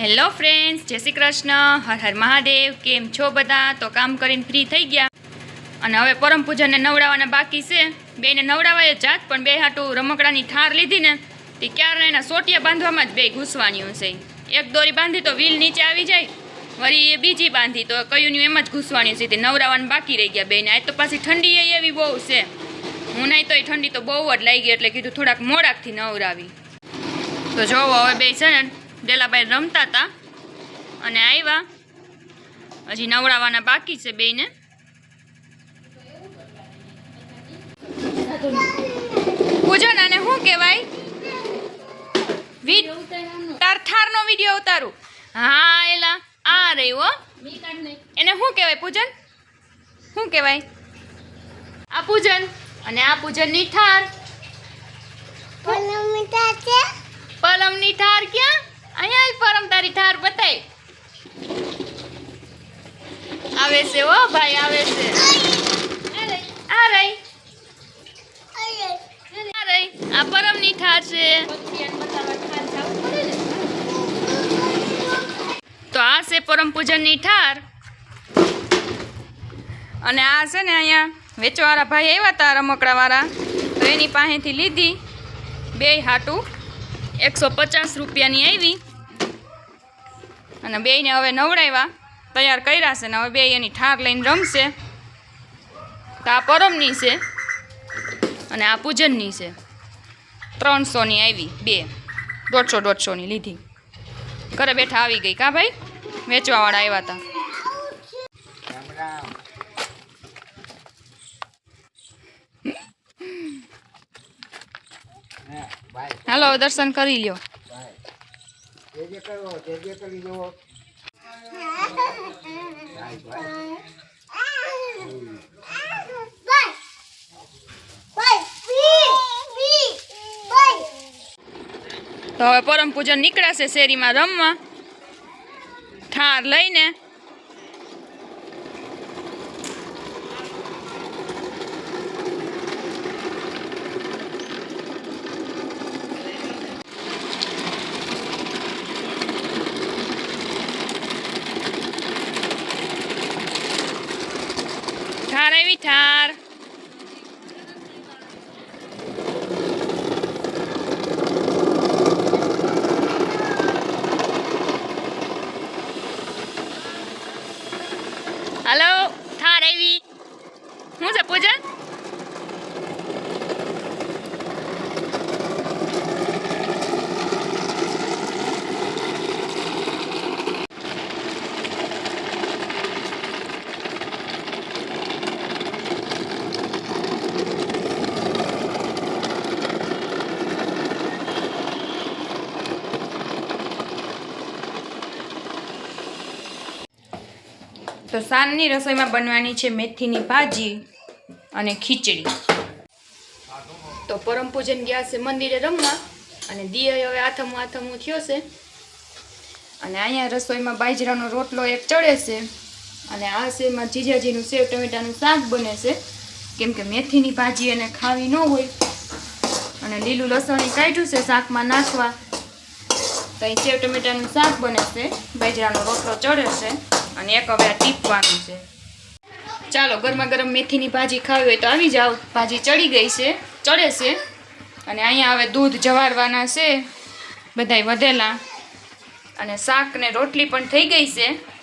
Hello friends, જય શ્રી કૃષ્ણ. હર હર મહાદેવ. કેમ છો બધા? તો કામ કરીને ફ્રી થઈ ગયા. અને હવે પરમ પૂજનને નવડાવવાના બાકી છે. બેને નવડાવાય જ જાત, પણ બે હાટું રમકડાની ઠાર લીધી ને, તે ક્યારે એના સોટિયા બાંધવામાં જ બે ઘૂસવાની છે. એક દોરી બાંધી તો વ્હીલ નીચે આવી જાય, વળી એ બીજી બાંધી તો કયું એમ જ ઘૂસવાની છે. તે નવડાવવાનું બાકી રહી ગયા બેને આ તો પાછી ઠંડી એવી બહુ છે. હું નહીં તો એ ઠંડી તો બહુ જ લાગી, એટલે કીધું થોડાક મોડાકથી નવરાવી. તો જોવો હવે બે છે ને ડેલાભાઈ રમતા હતા અને આવ્યા હજી નવડાવવાના બાકી છે બેને પૂજન અને શું કહેવાય? તારથારનો વીડિયો ઉતારું. હા એલા આ રહ્યું હો. એને શું કહેવાય પૂજન? શું કહેવાય? આ પૂજન અને આ પૂજનની ઠાર પરમની ઠાર ક્યાં? અહીંયા જ પરમ તારી ઠાર બતાય. આવે છે ઓ ભાઈ, આવે છે. આ રહી. આ રહી. આ પરમની ઠાર છે. તો આ છે પરમ પૂજનની ઠાર. અને આ છે ને અહીંયા વેચવાળા ભાઈ આવ્યા હતા રમકડાવાળા. તો એની પાસેથી લીધી. બે હાટું એકસો પચાસ રૂપિયાની આવી. અને બેયને હવે નવડાવ્યા તૈયાર કર્યા છે ને હવે બે એની ઠાર લઈને રમશે. તો આ પરમની છે અને આ પૂજનની છે. ત્રણસોની આવી બે. દોઢસો દોઢસોની લીધી. ઘરે બેઠા આવી ગઈ. કા ભાઈ? વેચવાવાળા આવ્યા હતા હાલો દર્શન કરી લ્યો. તો હવે પરમ પૂજન નીકળાશે શેરીમાં રમવા. ઠાર લઈને ઠાર આવી ઠાર હાલો ઠાર આવી શું છે પૂજન તો સાંજની રસોઈમાં બનવાની છે મેથીની ભાજી અને ખીચડી. તો પરમ પૂજન ગયા છે મંદિરે રમવા અને દિયે હવે આથમું આથમું થયો છે. અને અહીંયા રસોઈમાં બાજરાનો રોટલો એક ચડે છે. અને આ છે જીજાજીનું સેવ ટમેટાનું શાક બને છે. કેમ કે મેથીની ભાજી એને ખાવી ન હોય. અને લીલું લસણ કાઢ્યું છે શાકમાં નાખવા. તો અહીં સેવ ટમેટાનું શાક બને છે. બાજરાનો રોટલો ચડે છે. અને એક હવે આ ટીપવાનું છે. ચાલો ગરમા ગરમ મેથીની ભાજી ખાવી હોય તો આવી જાઓ. ભાજી ચડી ગઈ છે, ચડે છે. અને અહીંયા હવે દૂધ જવારવાના છે, બધાય વધેલા. અને શાક ને રોટલી પણ થઈ ગઈ છે.